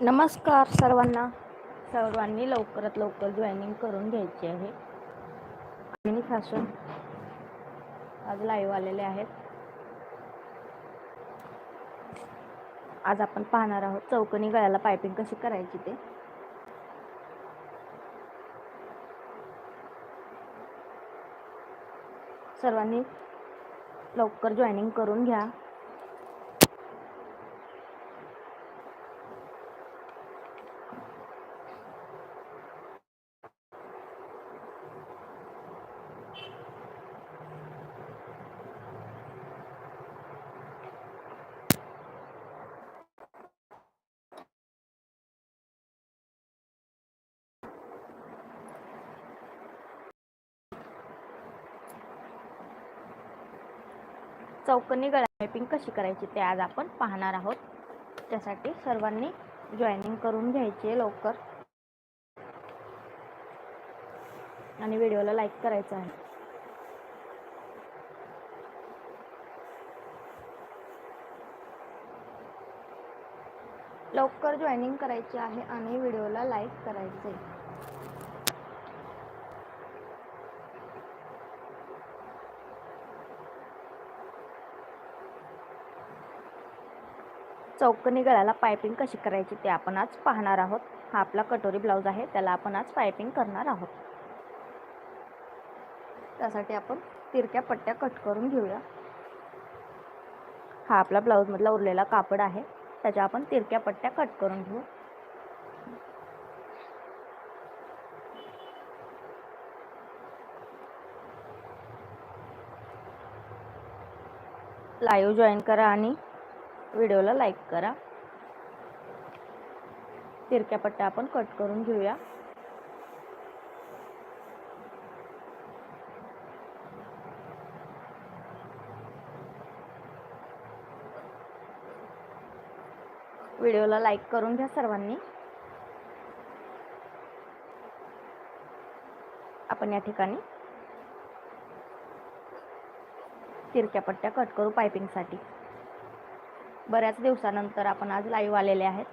नमस्कार सर्वांना. सर्वांनी लवकरात लवकर जॉईनिंग करून घ्यायची आहे. आणि फॅशन आज लाईव्ह आलेले आहेत. आज आपण पाहणार आहोत चौकनी गळ्याला पायपिंग कशी करायची ते. सर्वांनी लवकर जॉईनिंग करून घ्या. चौकनी गळा पायपिंग कशी करायची ते आज आपण पाहणार आहोत. त्यासाठी सर्वांनी जॉईनिंग करून घ्यायचे लवकर. आणि व्हिडिओला लाईक करायचं आहे. लवकर जॉईनिंग करायची आहे आणि व्हिडिओला लाईक करायचे. चौकनी गळ्याला पायपिंग कशी करायची ते आपण आज पाहणार आहोत. हा आपला कटोरी ब्लाऊज आहे त्याला आपण आज पायपिंग करणार आहोत. त्यासाठी आपण तिरक्या पट्ट्या कट करून घेऊया. हा आपला ब्लाऊजमधला उरलेला कापड आहे त्याच्या आपण तिरक्या पट्ट्या कट करून घेऊ. लाईव्ह जॉईन करा आणि व्हिडिओला लाईक करा. तिरक्या पट्ट्या आपण कट करून घेऊया. व्हिडिओला लाईक करून घ्या सर्वांनी. आपण या ठिकाणी तिरक्या पट्ट्या कट करू पायपिंगसाठी. बऱ्याच दिवसानंतर आपण आज लाईव्ह आलेले आहेत.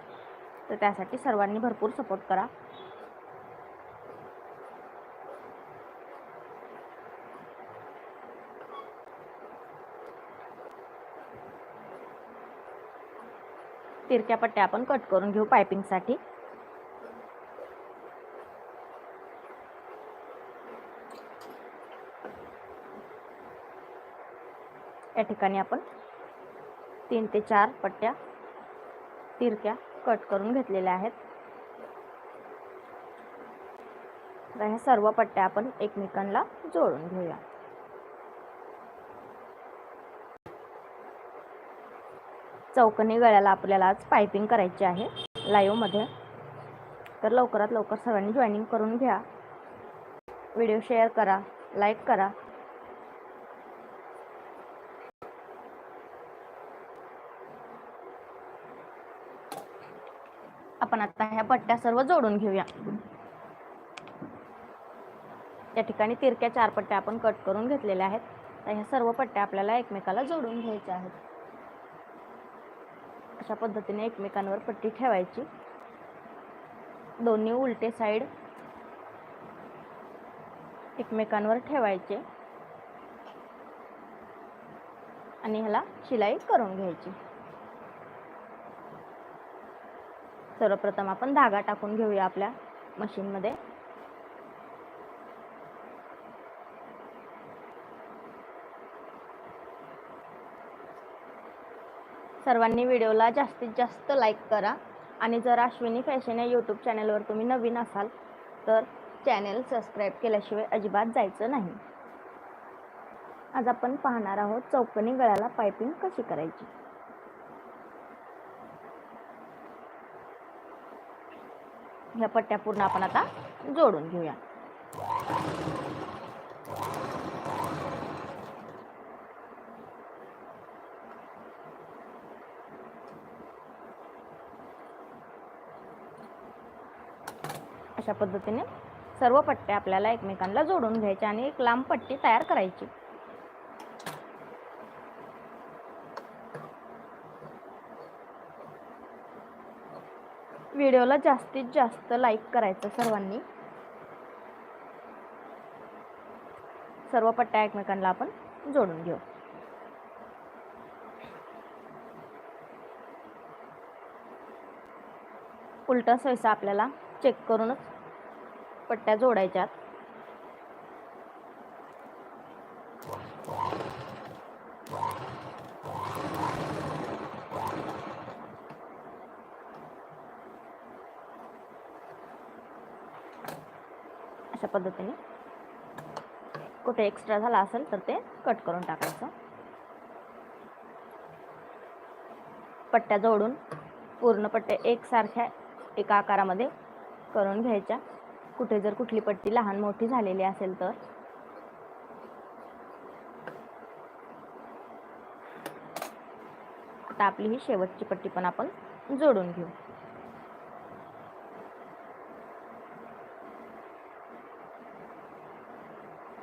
तर त्यासाठी सर्वांनी भरपूर सपोर्ट करा. तिरक्या पट्ट्या आपण कट करून घेऊ पायपिंगसाठी या ठिकाणी आपण तीन ते चार पट्ट्या तिरक्या कट करून घेतलेल्या आहेत. तर ह्या सर्व पट्ट्या आपण एकमेकांना जोडून घेऊया. चौकनी गळ्याला आपल्याला आज पायपिंग करायची आहे लाईव्हमध्ये तर लवकरात लवकर सर्वांनी जॉईनिंग करून घ्या. व्हिडिओ शेअर करा लाईक करा. आपण आता ह्या पट्ट्या सर्व जोडून घेऊया. या ठिकाणी तिरक्या चार पट्ट्या आपण कट करून घेतलेल्या आहेत. तर ह्या सर्व पट्ट्या आपल्याला एकमेकाला जोडून घ्यायच्या आहेत. अशा पद्धतीने एकमेकांवर पट्टी ठेवायची. दोन्ही उलटे साईड एकमेकांवर ठेवायचे. आणि ह्याला शिलाई करून घ्यायची. सर्वप्रथम आपण धागा टाकून घेऊया आपल्या मशीनमध्ये सर्वांनी व्हिडिओला जास्तीत जास्त लाईक करा. आणि जर अश्विनी फॅशन या यूट्यूब चॅनलवर तुम्ही नवीन असाल तर चॅनेल सबस्क्राईब केल्याशिवाय अजिबात जायचं नाही. आज आपण पाहणार आहोत चौकनी गळ्याला पायपिंग कशी करायची? ह्या पट्ट्या पूर्ण आपण आता जोडून घेऊया. अशा पद्धतीने सर्व पट्ट्या आपल्याला एकमेकांना जोडून घ्यायच्या आणि एक लांब पट्टी तयार करायची. व्हिडिओला जास्तीत जास्त लाईक करायचं सर्वांनी. सर्व पट्ट्या एकमेकांना आपण जोडून घेऊ. उलटा सोयसा आपल्याला चेक करूनच पट्ट्या जोडायच्यात अशा पद्धतीने. कुठे एक्स्ट्रा झाला असेल तर ते कट करून टाकायचं. पट्ट्या जोडून पूर्ण पट्ट्या एकसारख्या एका आकारामध्ये करून घ्यायच्या. कुठे जर कुठली पट्टी लहान मोठी झालेली असेल तर. आता आपली ही शेवटची पट्टी पण आपण जोडून घेऊ.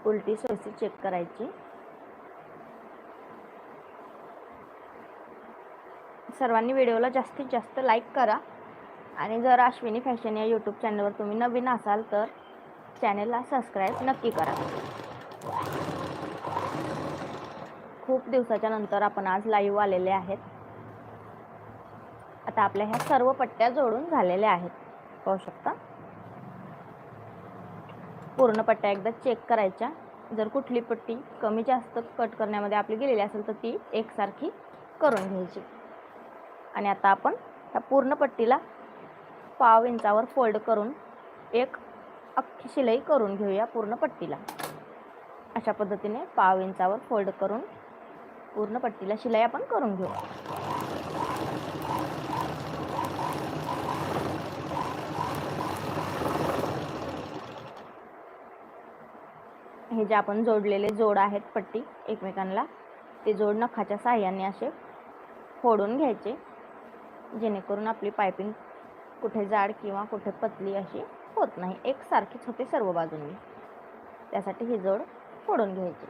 उलटी सोयसी चेक करायची. सर्वांनी व्हिडिओला जास्तीत जास्त लाईक करा. आणि जर अश्विनी फॅशन या यूट्यूब चॅनलवर तुम्ही नवीन असाल तर चॅनेलला सबस्क्राईब नक्की करा. खूप दिवसाच्या नंतर आपण आज लाईव्ह आलेले आहेत. आता आपल्या ह्या सर्व पट्ट्या जोडून झालेल्या आहेत. पाहू शकता? पूर्ण पट्ट्या एकदा चेक करायच्या. जर कुठली पट्टी कमी जास्त कट करण्यामध्ये आपली गेलेली असेल तर ती एकसारखी करून घ्यायची. आणि आता आपण ह्या पूर्ण पट्टीला पाव इंचावर फोल्ड करून एक अख्खी शिलाई करून घेऊया पूर्ण पट्टीला. अशा पद्धतीने पाव इंचावर फोल्ड करून पूर्ण पट्टीला शिलाई आपण करून घेऊ. हे जे आपण जोडलेले जोड आहेत पट्टी एकमेकांना ते जोड नखाच्या साह्याने असे फोडून घ्यायचे जेणेकरून आपली पायपिंग कुठे जाड किंवा कुठे पतली अशी होत नाही. एकसारखीच होते सर्व बाजूंनी. त्यासाठी ही जोड फोडून घ्यायची.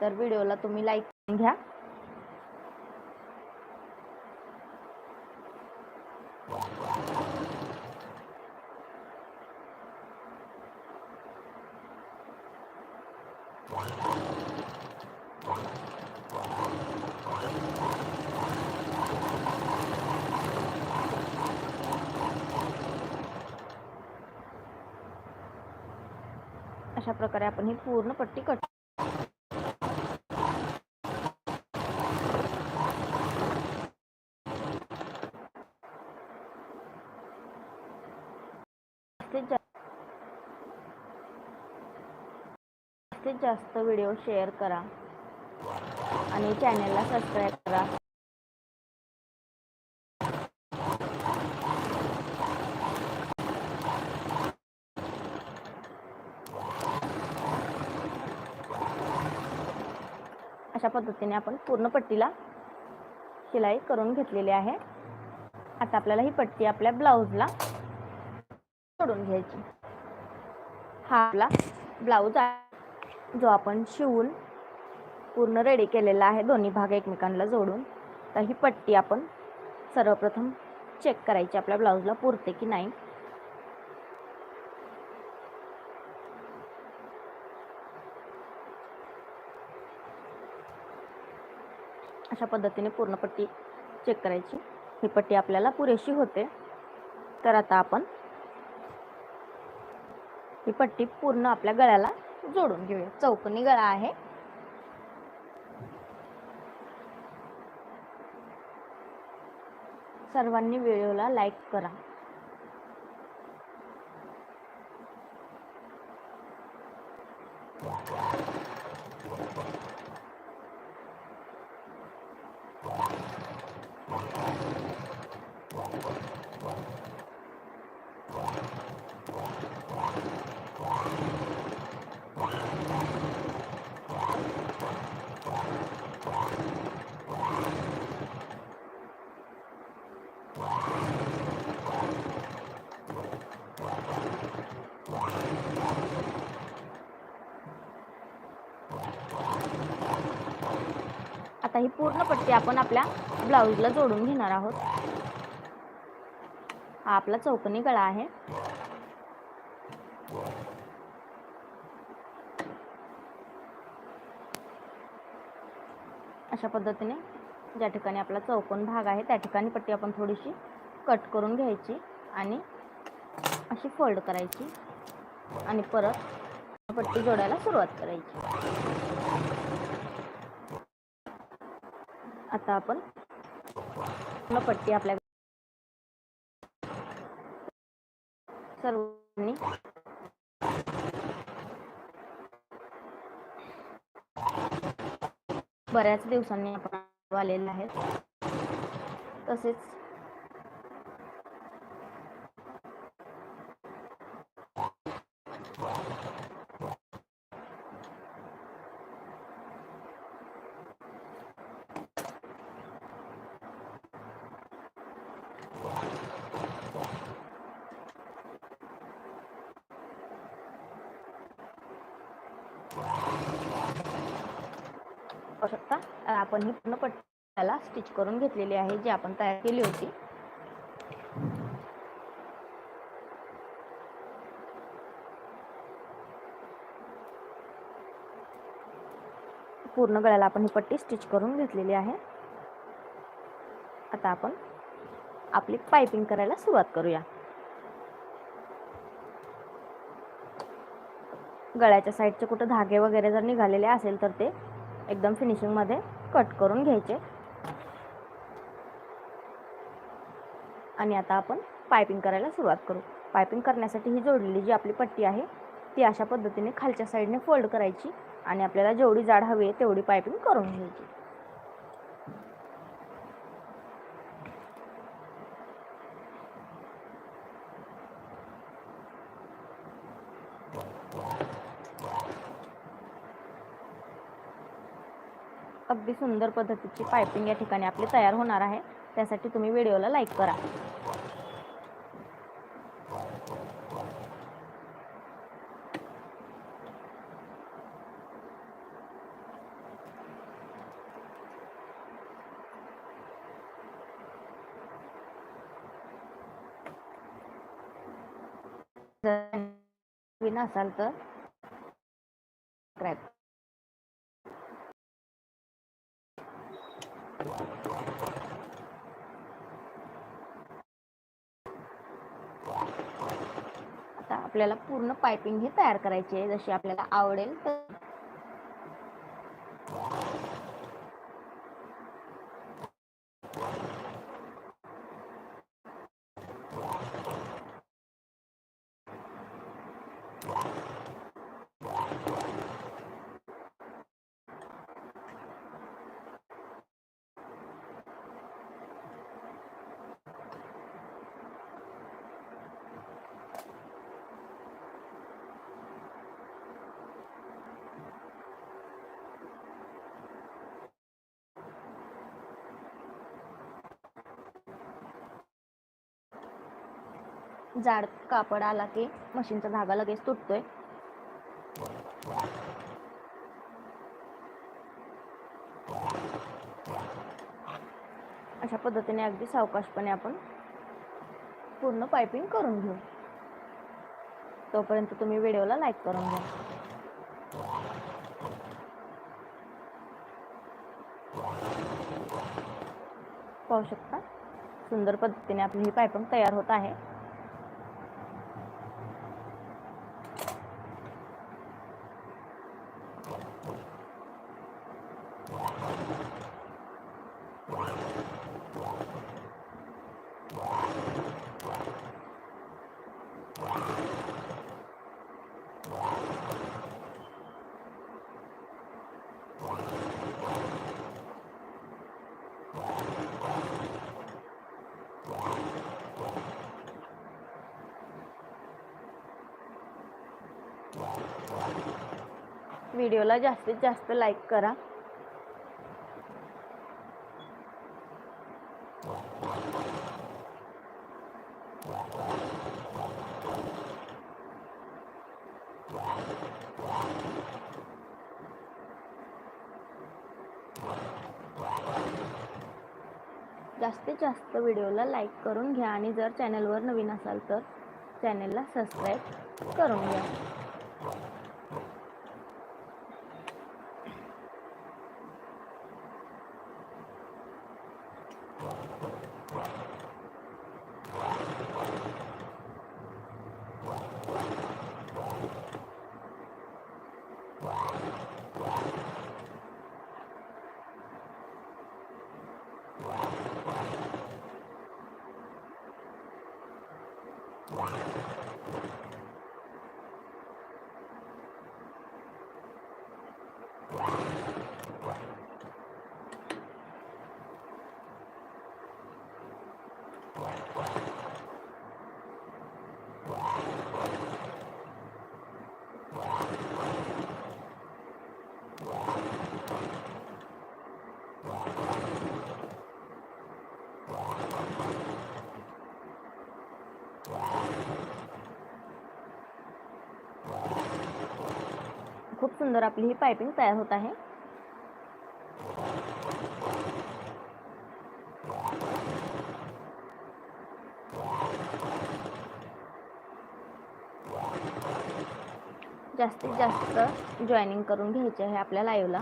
तर व्हिडिओला तुम्ही लाईक घ्या. अशा प्रकारे आपण ही पूर्ण पट्टी कट जास्तीत जास्त जास्तीत जास्त व्हिडिओ शेअर करा. आणि चॅनलला सबस्क्राईब करा. अशा पद्धतीने आपण पूर्ण पट्टीला शिलाई करून घेतलेली आहे. आता आपल्याला ही पट्टी आपल्या ब्लाऊजला सोडून घ्यायची. हा आपला ब्लाऊज आहे. जो आपण शिवून पूर्ण रेडी केलेला आहे दोन्ही भाग एकमेकांना जोडून तर ही पट्टी आपण सर्वप्रथम चेक करायची आपल्या ब्लाऊजला पुरते की नाही. अशा पद्धतीने पूर्ण पट्टी चेक करायची. ही पट्टी आपल्याला पुरेशी होते. तर आता आपण ही पट्टी पूर्ण आपल्या गळ्याला जोडून घेऊया. चौकोनी गळा आहे. सर्वांनी व्हिडिओला लाईक करा. ते आपण आपल्या ब्लाऊजला जोडून घेणार आहोत. हा आपला चौकोनी गळा आहे. अशा पद्धतीने ज्या ठिकाणी आपला चौकोन भाग आहे त्या ठिकाणी पट्टी आपण थोडीशी कट करून घ्यायची आणि अशी फोल्ड करायची आणि परत पट्टी जोडायला सुरुवात करायची. आता आपण पट्टी आपल्या सर्वांनी बऱ्याच दिवसांनी आपण आलेले आहेत. तसेच पाहू शकता. आपण ही पूर्ण पट्ट्याला स्टिच करून घेतलेली आहे जी आपण तयार केली होती. पूर्ण गळ्याला आपण ही पट्टी स्टिच करून घेतलेली आहे. आता आपण आपली पायपिंग करायला सुरुवात करूया. गळ्याच्या साईडचे कुठं धागे वगैरे जर निघालेले असेल तर ते एकदम फिनिशिंगमध्ये कट करून घ्यायचे. आणि आता आपण पायपिंग करायला सुरुवात करू. पायपिंग करण्यासाठी ही जोडलेली जी आपली पट्टी आहे ती अशा पद्धतीने खालच्या साईडने फोल्ड करायची आणि आपल्याला जेवढी जाड हवी आहे तेवढी पायपिंग करून घ्यायची अगदी सुंदर पद्धतीची पायपिंग या ठिकाणी आपली तयार होणार आहे. त्यासाठी तुम्ही व्हिडिओला लाईक करा. नवीन असाल तर सबस्क्राईब आता आपल्याला पूर्ण पायपिंग ही तयार करायची आहे. जशी आपल्याला आवडेल तर जाड कापड आला की मशीनचा धागा लगेच तुटतोय. अशा पद्धतीने अगदी सावकाशपणे आपण पूर्ण पायपिंग करून घेऊ. तोपर्यंत तुम्ही व्हिडिओला लाईक करून घ्या. पाहू शकता सुंदर पद्धतीने आपली ही पायपिंग तयार होत आहे. व्हिडिओला जास्तीत जास्त लाईक करा. जास्तीत जास्त व्हिडिओला लाईक करून घ्या आणि जर चॅनलवर नवीन असाल तर चॅनलला सबस्क्राईब करून घ्या. खूप सुंदर आपली ही पायपिंग तयार होत आहे. जास्तीत जास्त जॉईनिंग करून घ्यायचे आहे आपल्या लाईव्हला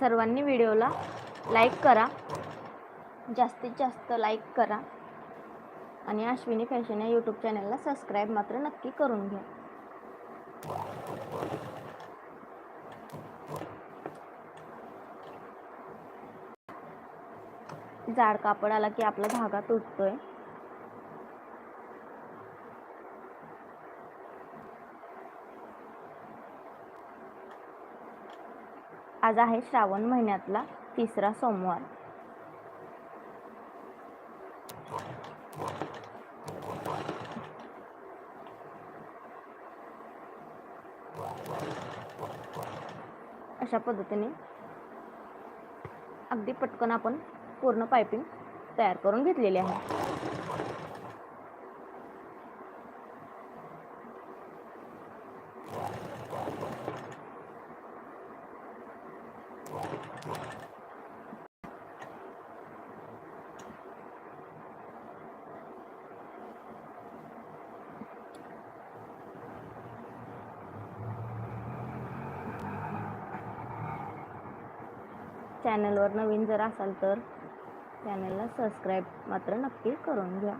सर्वांनी व्हिडिओला लाईक करा. जास्तीत जास्त लाईक करा. आणि अश्विनी फॅशन या यूट्यूब चॅनलला सबस्क्राईब मात्र नक्की करून घ्या. जाड कापड आला की आपला धागा तुटतोय. आज आहे श्रावण महिन्यातला तिसरा सोमवार. अशा पद्धतीने अगदी पटकन आपण पूर्ण पायपिंग तयार करून घेतलेली आहे. चॅनलवर नवीन जर असाल तर चॅनलला सबस्क्राईब मात्र नक्की करून घ्या.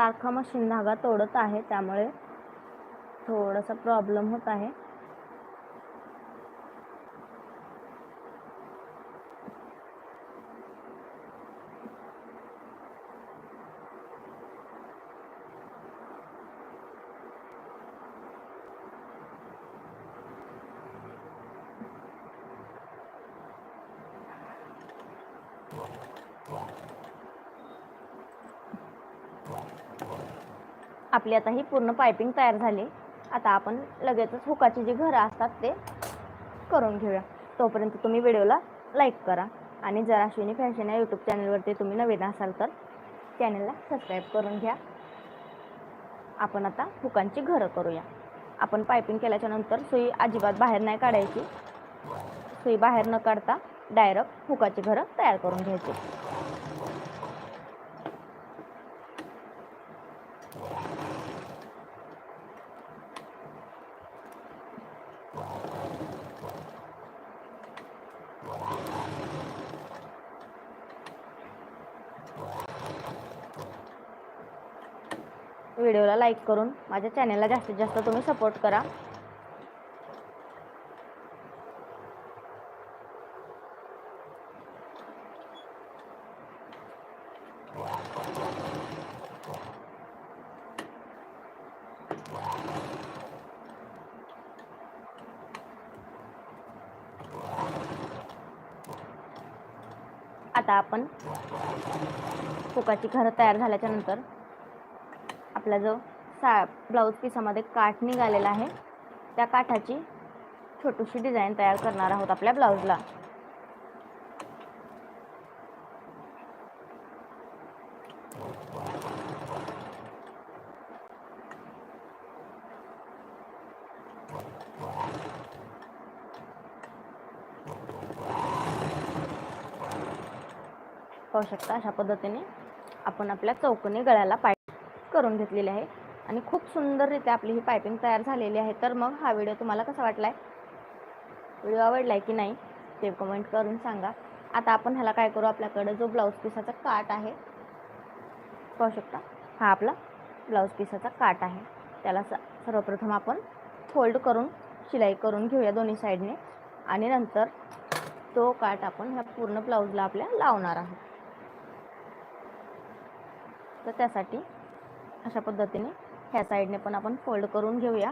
सारखा मशीन धागा तोडत आहे त्यामुळे थोडासा प्रॉब्लेम होत आहे. आपली आता ही पूर्ण पायपिंग तयार झाली. आता आपण लगेचच हुकाची जी घरं असतात ते करून घेऊया. तोपर्यंत तुम्ही व्हिडिओला लाईक करा आणि जर अश्विनी फॅशन या यूट्यूब चॅनलवरती तुम्ही नवीन असाल तर चॅनलला सबस्क्राईब करून घ्या. आपण आता हुकांची घरं करूया. आपण पायपिंग केल्याच्यानंतर सुई अजिबात बाहेर नाही काढायची. सुई बाहेर न काढता डायरेक्ट हुकाची घरं तयार करून घ्यायची व्हिडिओला लाईक करून माझ्या चॅनलला जास्तीत जास्त तुम्ही सपोर्ट करा. आता आपण फुकाची घरं तयार झाल्याच्यानंतर आपला जो सा ब्लाऊज पिसामध्ये काठ निघालेला आहे. त्या काठाची छोटीशी डिझाईन तयार करणार आहोत आपल्या ब्लाऊजला. पाहू शकता अशा पद्धतीने आपण आपल्या चौकोनी गळ्याला पाय करून घेतलेली आहे. आणि खूप सुंदररित्या आपली ही पायपिंग तयार झालेली आहे. तर मग हा व्हिडिओ तुम्हाला कसा वाटला आहे व्हिडिओ आवडला आहे की नाही ते कमेंट करून सांगा. आता आपण ह्याला काय करू? आपल्याकडे जो ब्लाऊज पिसाचा काट आहे पाहू शकता? हा आपला ब्लाऊज पिसाचा काट आहे. त्याला स सर्वप्रथम आपण फोल्ड करून शिलाई करून घेऊया दोन्ही साईडने आणि नंतर तो काट आपण ह्या पूर्ण ब्लाऊजला आपल्या लावणार आहोत. तर त्यासाठी अशा पद्धतीने ह्या साईडने पण आपण फोल्ड करून घेऊया.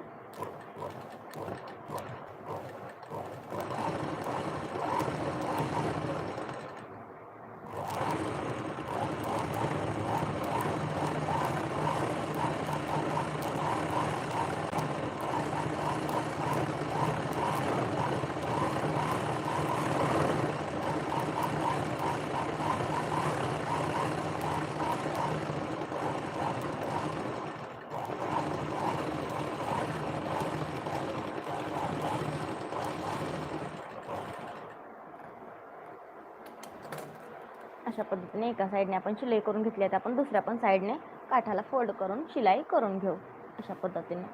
अशा पद्धतीने एका साईडने आपण शिलाई करून घेतली आहे. तर आपण दुसऱ्या पण साईडने काठाला फोल्ड करून शिलाई करून घेऊ अशा पद्धतीने.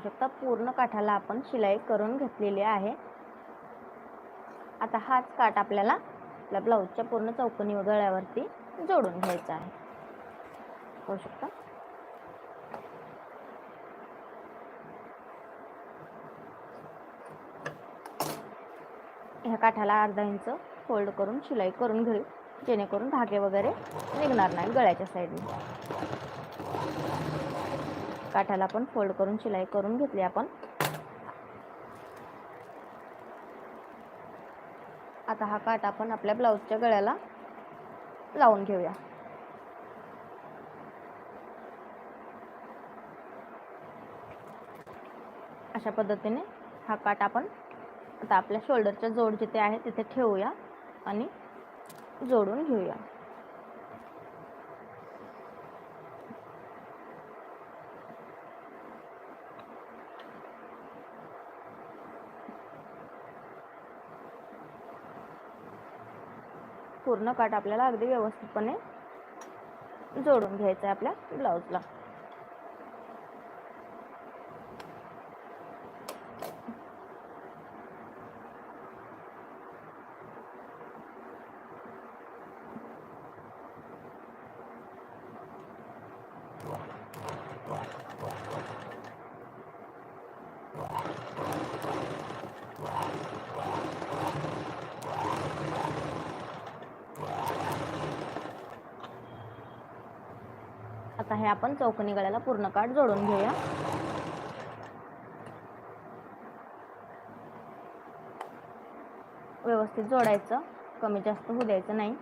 शकता. पूर्ण काठाला आपण शिलाई करून घेतलेली आहे. आता हाच काठ आपल्याला आपल्या ब्लाऊजच्या पूर्ण चौकोनी गळ्यावरती जोडून घ्यायचा आहे. पाहू शकता? ह्या काठाला अर्धा इंच फोल्ड करून शिलाई करून घेऊ जेणेकरून धागे वगैरे निघणार नाही गळ्याच्या साईडने. काठाला पण फोल्ड करून शिलाई करून घेतली आपण. आता हा काठ आपण आपल्या ब्लाऊजच्या गळ्याला लावून घेऊया. अशा पद्धतीने हा काठ आपण आता आपल्या शोल्डरच्या जोड जिथे आहे तिथे ठेवूया आणि जोडून घेऊया. पूर्ण काट आपल्याला अगदी व्यवस्थितपणे जोडून घ्यायचं आहे आपल्या ब्लाऊजला आता हे आपण चौकनी गळ्याला पूर्ण काठ जोडून घेऊया. व्यवस्थित जोडायचं. कमी जास्त होऊ द्यायचं नाही.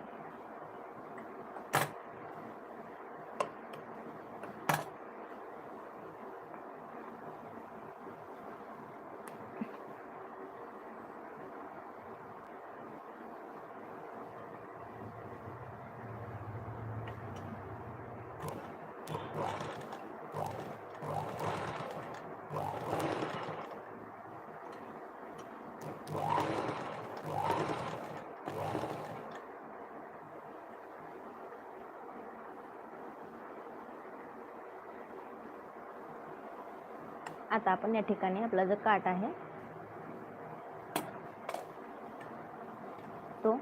आता आपण या ठिकाणी आपला जो काट आहे तो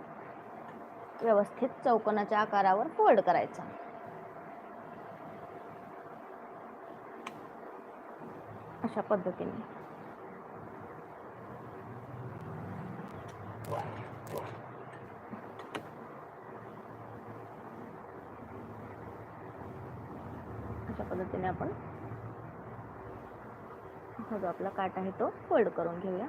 व्यवस्थित चौकोनाच्या आकारावर फोल्ड करायचा. अशा पद्धतीने. अशा पद्धतीने आपण हा जो आपला काट आहे तो फोल्ड करून घेऊया.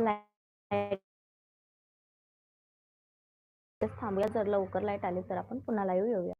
लाइट थांबूया जर लवकर लाइट आली तर आपण पुन्हा लाईव्ह येऊया.